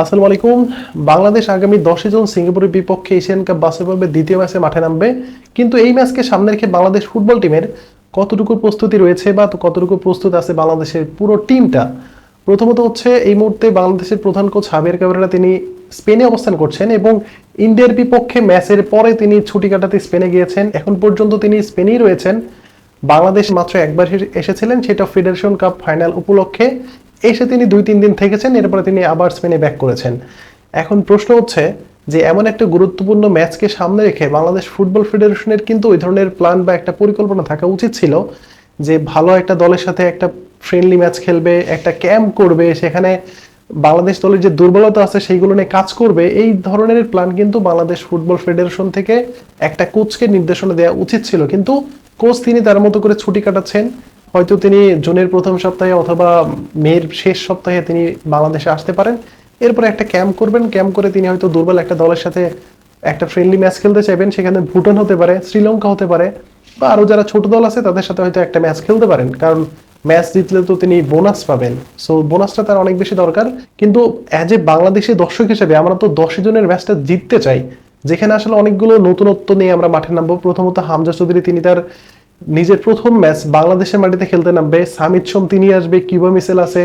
আসসালামু আলাইকুম। বাংলাদেশ আগামী দশই জন সিঙ্গাপুরের বিপক্ষে এশিয়ান কাপ বাছাইপর্বে দ্বিতীয় ম্যাচে মাঠে নামবে। কিন্তু এই ম্যাচকে সামনে রেখে বাংলাদেশ ফুটবল টিমের কতটুকু প্রস্তুতি রয়েছে বা কতটুকু প্রস্তুত আছে বাংলাদেশের পুরো টিমটা? প্রথমত হচ্ছে, এই মুহূর্তে বাংলাদেশের প্রধান কোচ হাবিয়ার কাবরেরা তিনি স্পেনে অবস্থান করছেন এবং ইন্ডিয়ার বিপক্ষে ম্যাচের পরে তিনি ছুটি কাটাতে স্পেনে গিয়েছেন। এখন পর্যন্ত তিনি স্পেনেই রয়েছেন। বাংলাদেশ মাত্র একবার এসেছিলেন, সেটা ফেডারেশন কাপ ফাইনাল উপলক্ষে। এসে তিনি দুই, তিন দিন থেকেছেন, এরপরে তিনি আবার স্পেনে ব্যাক করেছেন। এখন প্রশ্ন হচ্ছে যে, এমন একটা গুরুত্বপূর্ণ ম্যাচকে সামনে রেখে বাংলাদেশ ফুটবল ফেডারেশনের কিন্তু ওই ধরনের প্ল্যান বা একটা পরিকল্পনা থাকা উচিত ছিল যে, ভালো একটা দলের সাথে একটা ফ্রেন্ডলি ম্যাচ খেলবে, একটা ক্যাম্প করবে, সেখানে বাংলাদেশ দলের যে দুর্বলতা আছে সেইগুলো নিয়ে কাজ করবে, এই ধরনের প্ল্যান কিন্তু বাংলাদেশ ফুটবল ফেডারেশন থেকে একটা কোচকে নির্দেশনা দেওয়া উচিত ছিল। কিন্তু কোচ তিনি তার মতো করে ছুটি কাটাচ্ছেন হয়তো তিনি জুনের প্রথম সপ্তাহে অথবা মের শেষ সপ্তাহে তিনি বাংলাদেশে আসতে পারেন। এরপরে একটা ক্যাম্প করবেন। ক্যাম্প করে তিনি হয়তো দুর্বল একটা দলের সাথে একটা ফ্রেন্ডলি ম্যাচ খেলতে চাইবেন। সেখানে ভুটান হতে পারে, শ্রীলঙ্কা হতে পারে বা আরও যারা ছোট দল আছে তাদের সাথে হয়তো একটা ম্যাচ খেলতে পারেন। কারণ ম্যাচ জিতলে তো তিনি বোনাস পাবেন। সো বোনাসটা তার অনেক বেশি দরকার। কিন্তু অ্যাজ এ বাংলাদেশি দর্শক হিসেবে আমরা তো দশ জনের ম্যাচটা জিততে চাই। যেখানে আসলে অনেকগুলো নতুনত্ব নিয়ে আমরা মাঠে নামবো। প্রথমত হামজা চৌধুরী, তিনি তার নিজের প্রথম ম্যাচ বাংলাদেশের মাটিতে খেলতে নামবে, সামিদ সোম তিনি আসবে, কিবা মিসেল আছে,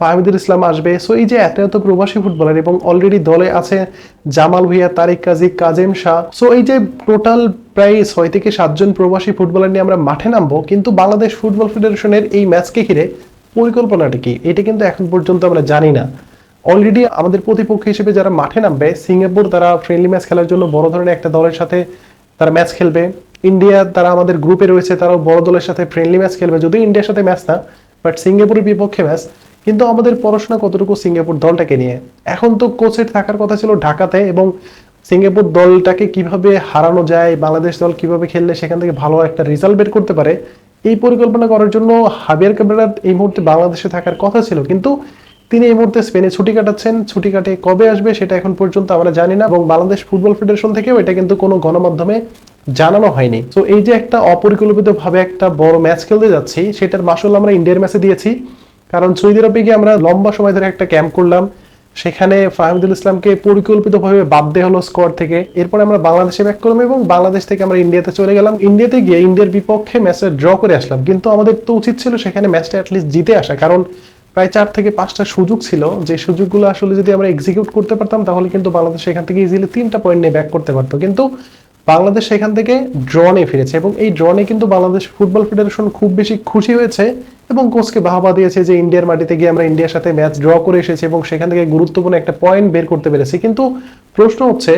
ফাহমিদুল ইসলাম আসবে। সো এই যে এত এত প্রবাসী ফুটবলার এবং অলরেডি দলে আছে জামাল ভুইয়া, তারিক কাজী, কাজেম শাহ। সো এই যে টোটাল প্রায় ছয় থেকে সাতজন প্রবাসী ফুটবলার নিয়ে আমরা মাঠে নামবো, কিন্তু বাংলাদেশ ফুটবল ফেডারেশনের এই ম্যাচকে ঘিরে পরিকল্পনাটা কি? এটা কিন্তু এখন পর্যন্ত আমরা জানি না। অলরেডি আমাদের প্রতিপক্ষ হিসেবে যারা মাঠে নামবে, সিঙ্গাপুর তারা ফ্রেন্ডলি ম্যাচ খেলার জন্য বড় ধরনের একটা দলের সাথে তারা ম্যাচ খেলবে। ইন্ডিয়া তারা আমাদের গ্রুপে রয়েছে, তারাও বড় দলের সাথে ফ্রেন্ডলি ম্যাচ খেলবে। যদিও ইন্ডিয়ার সাথে ম্যাচ না বাট সিঙ্গাপুরের বিপক্ষে ম্যাচ কিন্তু আমাদের পড়াশোনা কতটুকু সিঙ্গাপুর দলটাকে নিয়ে? এখন তো কোচের থাকার কথা ছিল ঢাকাতে এবং সিঙ্গাপুর দলটাকে কীভাবে হারানো যায়, বাংলাদেশ দল কীভাবে খেললে সেখান থেকে ভালো একটা রেজাল্ট বের করতে পারে, এই পরিকল্পনা করার জন্য হাবিয়ার কাবরেরা এই মুহূর্তে বাংলাদেশে থাকার কথা ছিল। কিন্তু তিনি এই মুহূর্তে স্পেনে ছুটি কাটাচ্ছেন। ছুটি কাটে কবে আসবে সেটা এখন পর্যন্ত আমরা জানি না এবং বাংলাদেশ ফুটবল ফেডারেশন থেকেও এটা কিন্তু কোনো গণমাধ্যমে জানানো হয়নি। তো এই যে একটা অপরিকল্পিত ভাবে একটা বড় ম্যাচ খেলতে যাচ্ছি, সেটার মাসুল আমরা ইন্ডিয়ার ম্যাচে দিয়েছি। কারণ সৌদি আরবে গিয়ে আমরা লম্বা সময় ধরে একটা ক্যাম্প করলাম। সেখানে ফাহমিদুল ইসলামকে পরিকল্পিতভাবে বাদ দেওয়া হলো স্কোয়াড থেকে। এরপরে আমরা বাংলাদেশে ব্যাক করলাম এবং বাংলাদেশ থেকে আমরা ইন্ডিয়াতে চলে গেলাম। ইন্ডিয়াতে গিয়ে ইন্ডিয়ার বিপক্ষে ম্যাচে ড্র করে আসলাম। কিন্তু আমাদের তো উচিত ছিল সেখানে ম্যাচটা অ্যাটলিস্ট জিতে আসা। কারণ প্রায় চার থেকে পাঁচটা সুযোগ ছিল। যে সুযোগগুলো আসলে যদি আমরা এক্সিকিউট করতে পারতাম, তাহলে কিন্তু বাংলাদেশ সেখান থেকে ইজিলি তিনটা পয়েন্ট নিয়ে ব্যাক করতে পারতো। কিন্তু বাংলাদেশ সেখান থেকে ড্র নিয়ে ফিরেছে এবং এই ড্র নিয়ে কিন্তু বাংলাদেশ ফুটবল ফেডারেশন খুব বেশি খুশি হয়েছে এবং কোচকে বাহবা দিয়েছে যে ইন্ডিয়ার মাটিতে গিয়ে আমরা ইন্ডিয়ার সাথে ম্যাচ ড্র করে এসেছি এবং সেখান থেকে গুরুত্বপূর্ণ একটা পয়েন্ট বের করতে পেরেছি। কিন্তু প্রশ্ন হচ্ছে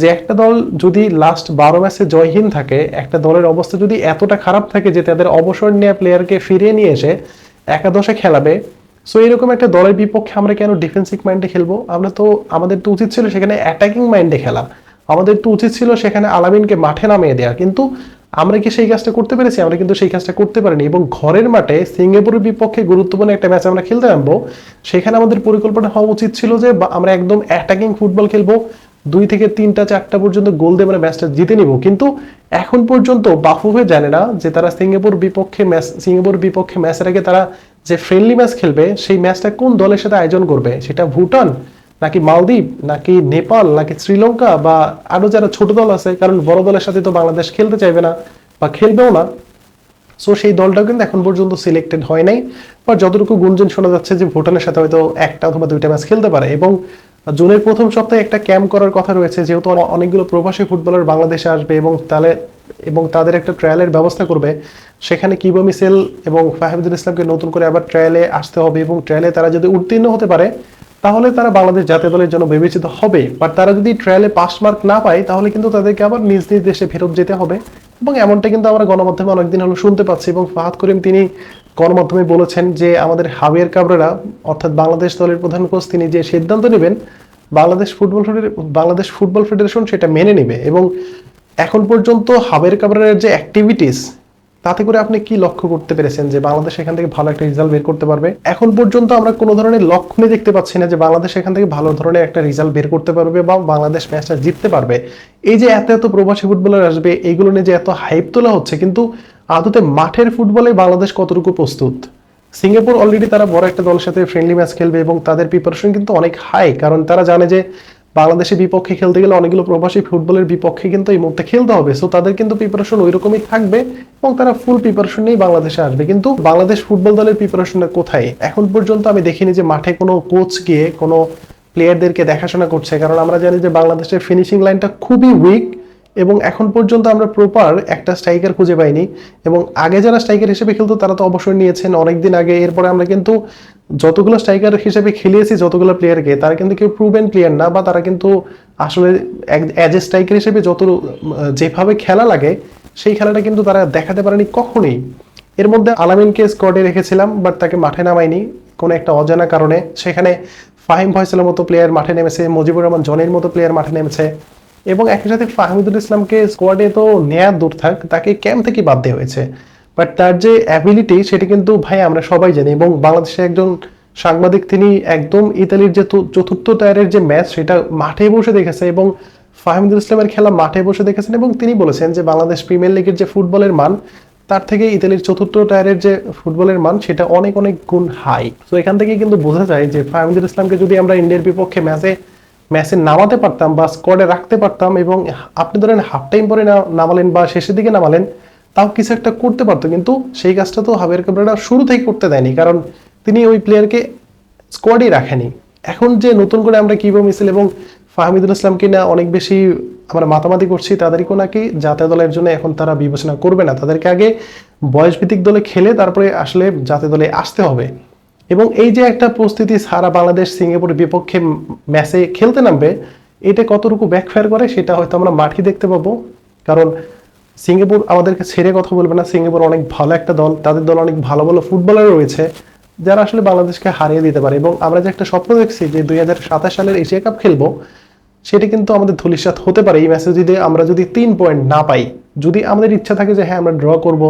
যে একটা দল যদি লাস্ট বারো ম্যাচে জয়হীন থাকে, একটা দলের অবস্থা যদি এতটা খারাপ থাকে যে তাদের অবসর নেওয়া প্লেয়ারকে ফিরিয়ে নিয়ে এসে একাদশে খেলাবে সো এরকম একটা দলের বিপক্ষে আমরা কেন ডিফেন্সিভ মাইন্ডে খেলব? আমরা তো, আমাদের তো উচিত ছিল সেখানে অ্যাটাকিং মাইন্ডে খেলা। আমাদের তো উচিত ছিল সেখানে আলামিনকে মাঠে নামিয়ে দেওয়া কিন্তু আমরা কি সেই কাজটা করতে পেরেছি? আমরা কিন্তু সেই কাজটা করতে পারিনি। এবং ঘরের মাঠে সিঙ্গাপুরের বিপক্ষে গুরুত্বপূর্ণ একটা ম্যাচ আমরা খেলতে নামবো। সেখানে আমাদের পরিকল্পনা হওয়া উচিত ছিল যে আমরা একদম অ্যাটাকিং ফুটবল খেলব। দুই থেকে তিনটা, চারটা পর্যন্ত গোল দিয়ে আমরা ম্যাচটা জিতে নিব। কিন্তু এখন পর্যন্ত বাফুফে জানে না যে, তারা সিঙ্গাপুর বিপক্ষে ম্যাচ, সিঙ্গাপুর বিপক্ষে ম্যাচের আগে তারা যে ফ্রেন্ডলি ম্যাচ খেলবে, সেই ম্যাচটা কোন দলের সাথে আয়োজন করবে? সেটা ভুটান নাকি মালদ্বীপ, নাকি নেপাল, নাকি শ্রীলঙ্কা বা আরও যারা ছোট দল আছে, কারণ বড় দলের সাথে তো বাংলাদেশ খেলতে চাইবে না বা খেলবেও না। সো সেই দলটাও কিন্তু এখন পর্যন্ত সিলেক্টেড হয় নাই। বা যতটুকু গুঞ্জন শোনা যাচ্ছে যে ভুটানের সাথে হয়তো একটা অথবা দুইটা ম্যাচ খেলতে পারে। এবং জুনের প্রথম সপ্তাহে একটা ক্যাম্প করার কথা রয়েছে, যেহেতু অনেকগুলো প্রবাসী ফুটবলার বাংলাদেশে আসবে এবং তাহলে এবং তাদের একটা ট্রায়ালের ব্যবস্থা করবে, সেখানে কিবো মিসেল এবং ফাহিমুদুল ইসলামকে নতুন করে আবার ট্রায়ালে আসতে হবে এবং ট্রায়ালে তারা যদি উত্তীর্ণ হতে পারে তাহলে তারা বাংলাদেশ জাতীয় দলের জন্য বিবেচিত হবে। বাট তারা যদি ট্রায়ালে পাস মার্ক না পায়, তাহলে কিন্তু তাদেরকে আবার নিজ নিজ দেশে ফেরত যেতে হবে। এবং এমনটা কিন্তু আমরা গণমাধ্যমে অনেকদিন হলো শুনতে পাচ্ছি এবং ফাহাদ করিম তিনি গণমাধ্যমে বলেছেন যে আমাদের হাবিয়ার কাবরেরা, অর্থাৎ বাংলাদেশ দলের প্রধান কোচ তিনি যে সিদ্ধান্ত নেবেন, Bangladesh football Bangladesh football federation সেটা মেনে নেবে। এবং এখন পর্যন্ত হাবের কাবরের যে অ্যাক্টিভিটিস তাতে করে আপনি কি লক্ষ্য করতে পেরেছেন যে বাংলাদেশ এখান থেকে ভালো একটা রেজাল্ট বের করতে পারবে? এখন পর্যন্ত আমরা কোনো ধরনের লক্ষণই দেখতে পাচ্ছি না যে বাংলাদেশ এখান থেকে ভালো ধরনের একটা রেজাল্ট বের করতে পারবে বা বাংলাদেশ ম্যাচটা জিততে পারবে। এই যে এত এত প্রবাসী ফুটবলার আসবে এইগুলো নিয়ে যে এত হাইপ তোলা হচ্ছে, কিন্তু আদতে মাঠের ফুটবলে বাংলাদেশ কতটুকু প্রস্তুত? সিঙ্গাপুর অলরেডি তারা বড় একটা দলের সাথে ফ্রেন্ডলি ম্যাচ খেলবে এবং তাদের প্রিপারেশন কিন্তু অনেক হাই কারণ তারা জানে যে বাংলাদেশের বিপক্ষে খেলতে গেলে অনেকগুলো প্রবাসী ফুটবলের বিপক্ষে কিন্তু এই মুহূর্তে খেলতে হবে। সো তাদের কিন্তু প্রিপারেশন ওই রকমই থাকবে এবং তারা ফুল প্রিপারেশন নিয়েই বাংলাদেশে আসবে। কিন্তু বাংলাদেশ ফুটবল দলের প্রিপারেশনটা কোথায়? এখন পর্যন্ত আমি দেখিনি যে মাঠে কোনো কোচ গিয়ে কোনো প্লেয়ারদেরকে দেখাশোনা করছে। কারণ আমরা জানি যে বাংলাদেশের ফিনিশিং লাইনটা খুবই উইক এবং এখন পর্যন্ত আমরা প্রপার একটা স্ট্রাইকার খুঁজে পাইনি এবং আগে যারা স্ট্রাইকার হিসেবে খেলতো, তারা তো অবসর নিয়েছেন অনেকদিন আগে। এরপরে আমরা কিন্তু যতগুলো স্ট্রাইকার হিসেবে খেলিয়েছি, যতগুলো প্লেয়ারকে তারা কিন্তু কেউ প্রুভেন প্লেয়ার না, বা তারা কিন্তু আসলে অ্যাজ এ স্ট্রাইকার হিসেবে যত, যেভাবে খেলা লাগে, সেই খেলাটা কিন্তু তারা দেখাতে পারেনি কখনোই। এর মধ্যে আলামিনকে স্কোয়াডে রেখেছিলাম বাট তাকে মাঠে নামাইনি কোনো একটা অজানা কারণে। সেখানে ফাহিম ফয়সালের মতো প্লেয়ার মাঠে নেমেছে, মুজিবুর রহমান জনের মতো প্লেয়ার মাঠে নেমেছে। এবং একই সাথে ফাহমিদুল ইসলামকে স্কোয়াডে তো নেয়ার দূর থাক, তাকে ক্যাম্প থেকে বাদ দেওয়া হয়েছে। বাট তার যে অ্যাবিলিটি সেটা কিন্তু ভাই আমরা সবাই জানি এবং বাংলাদেশের একজন সাংবাদিক, তিনি একদম ইতালির যে চতুর্থ টায়ারের যে ম্যাচ সেটা মাঠে বসে দেখেছে এবং ফাহমিদুল ইসলামের খেলা মাঠে বসে দেখেছেন এবং তিনি বলেছেন যে বাংলাদেশ প্রিমিয়ার লিগের যে ফুটবলের মান, তার থেকে ইতালির চতুর্থ টায়ারের যে ফুটবলের মান, সেটা অনেক অনেক গুণ হাই তো এখান থেকে কিন্তু বোঝা যায় যে ফাহমিদুল ইসলামকে যদি আমরা ইন্ডিয়ার বিপক্ষে ম্যাচে ম্যাচে নামাতে পারতাম বা স্কোয়াডে রাখতে পারতাম এবং আপনি ধরেন হাফ টাইম পরে নামালেন বা শেষের দিকে নামালেন, তাও কিছু একটা করতে পারতো। কিন্তু সেই কাজটা তো হাবিয়ার কাবরেরা শুরু থেকে করতে দেয়নি, কারণ তিনি ওই প্লেয়ারকে স্কোয়াডই রাখেনি। এখন যে নতুন করে আমরা কীভাবে মিছিল এবং ফাহমিদুল ইসলামকে না অনেক বেশি আমরা মাতামাতি করছি, তাদেরকেও নাকি জাতীয় দলের জন্য এখন তারা বিবেচনা করবে না। তাদেরকে আগে বয়সভিত্তিক দলে খেলে তারপরে আসলে জাতীয় দলে আসতে হবে। এবং এই যে একটা প্রস্তুতি সারা বাংলাদেশ সিঙ্গাপুরের বিপক্ষে ম্যাচে খেলতে নামবে, এটা কতটুকু ব্যাকফায়ার করে সেটা হয়তো আমরা মাঠে দেখতে পাবো। কারণ সিঙ্গাপুর আমাদেরকে ছেড়ে কথা বলবে না। সিঙ্গাপুর অনেক ভালো একটা দল, তাদের দল অনেক ভালো ভালো ফুটবলার রয়েছে, যারা আসলে বাংলাদেশকে হারিয়ে দিতে পারে। এবং আমরা যে একটা স্বপ্ন দেখছি যে দুই হাজার সাতাশ সালের এশিয়া কাপ খেলব, সেটা কিন্তু আমাদের ধূলিসাৎ হতে পারে। এই ম্যাচে যদি আমরা যদি তিন পয়েন্ট না পাই যদি আমাদের ইচ্ছা থাকে যে হ্যাঁ আমরা ড্র করব,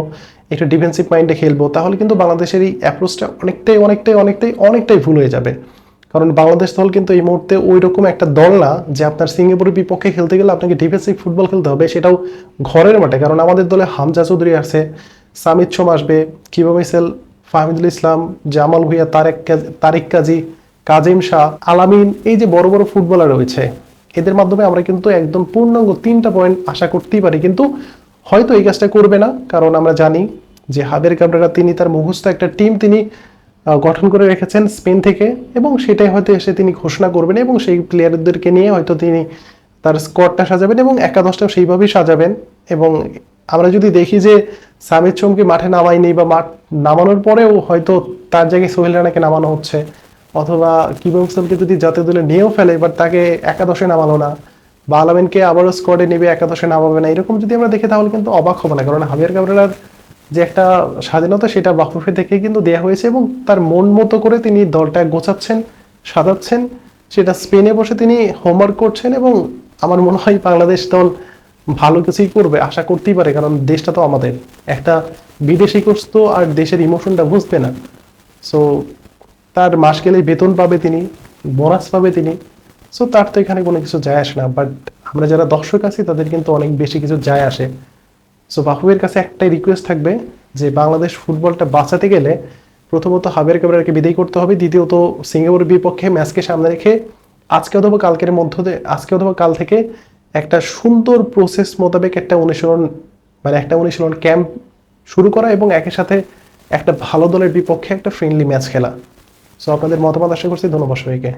একটু ডিফেন্সিভ মাইন্ডে খেলব, তাহলে কিন্তু বাংলাদেশের এই অ্যাপ্রোচটা অনেকটাই অনেকটাই অনেকটাই অনেকটাই ভুল হয়ে যাবে। কারণ বাংলাদেশ দল কিন্তু এই মুহূর্তে ওই রকম একটা দল না যে, আপনার সিঙ্গাপুরের বিপক্ষে খেলতে গেলে আপনাকে ডিফেন্সিভ ফুটবল খেলতে হবে, সেটাও ঘরের মাঠে। কারণ আমাদের দলে হামজা চৌধুরী আছে সামিদ সোম আসবে মিসেল ফাহমিদুল ইসলাম, জামাল ভুইয়া, তারেক তারিক কাজী, কাজিম শাহ, আলামিন, এই যে বড় বড় ফুটবলার রয়েছে, এদের মাধ্যমে আমরা কিন্তু একদম পূর্ণাঙ্গ তিনটা পয়েন্ট আশা করতেই পারি। কিন্তু হয়তো এই কাজটা করবে না, কারণ আমরা জানি যে হাবের কাবরেরা তিনি তার মুখস্থ একটা টিম তিনি গঠন করে রেখেছেন স্পেন থেকে এবং সেটাই হয়তো এসে তিনি ঘোষণা করবেন এবং সেই প্লেয়ারদেরকে নিয়ে হয়তো তিনি তার স্কোয়াডটা সাজাবেন এবং একাদশটাও সেইভাবেই সাজাবেন এবং আমরা যদি দেখি যে সামিদ চমকে মাঠে নামায়নি বা মাঠ নামানোর পরেও হয়তো তার জায়গায় সোহেল রানাকে নামানো হচ্ছে অথবা কিবং সালকে যদি জাতীয় দলে নিয়েও ফেলে বাট তাকে একাদশে নামালো না। বা আবারও স্কোয়াডে নেবে, একাদশে নামাবে না, এরকম যদি আমরা দেখি তাহলে কিন্তু অবাক হবে না। কারণ হাবিয়ার কাবরেলার যে একটা স্বাধীনতা, সেটা বাফুফে থেকে কিন্তু দেয়া হয়েছে এবং তার মন মতো করে তিনি দলটা গোছাচ্ছেন, সাজাচ্ছেন। সেটা স্পেনে বসে তিনি হোমওয়ার্ক করছেন এবং আমার মনে হয় বাংলাদেশ দল ভালো কিছুই করবে, আশা করতেই পারে, কারণ দেশটা তো আমাদের। একটা বিদেশি কোচ তো আর দেশের ইমোশনটা বুঝবে না। সো তার মাস গেলে বেতন পাবে তিনি বোনাস পাবে তিনি। সো তার তো এখানে কোনো কিছু যায় আসে না বাট আমরা যারা দর্শক আছি, তাদের কিন্তু অনেক বেশি কিছু যায় আসে। সো বাহুবের কাছে একটাই রিকোয়েস্ট থাকবে যে বাংলাদেশ ফুটবলটা বাঁচাতে গেলে প্রথমত হাবের ক্যামেরাকে বিদায় করতে হবে, দ্বিতীয়ত সিঙ্গাপুরের বিপক্ষে ম্যাচকে সামনে রেখে আজকে অথবা কালকের মধ্য আজকে অথবা কাল থেকে একটা সুন্দর প্রসেস মোতাবেক একটা অনুশীলন মানে একটা অনুশীলন ক্যাম্প শুরু করা এবং একের সাথে একটা ভালো দলের বিপক্ষে একটা ফ্রেন্ডলি ম্যাচ খেলা। সো আপনাদের মতামত আশা করছি, ধন্যবাদ সবাইকে।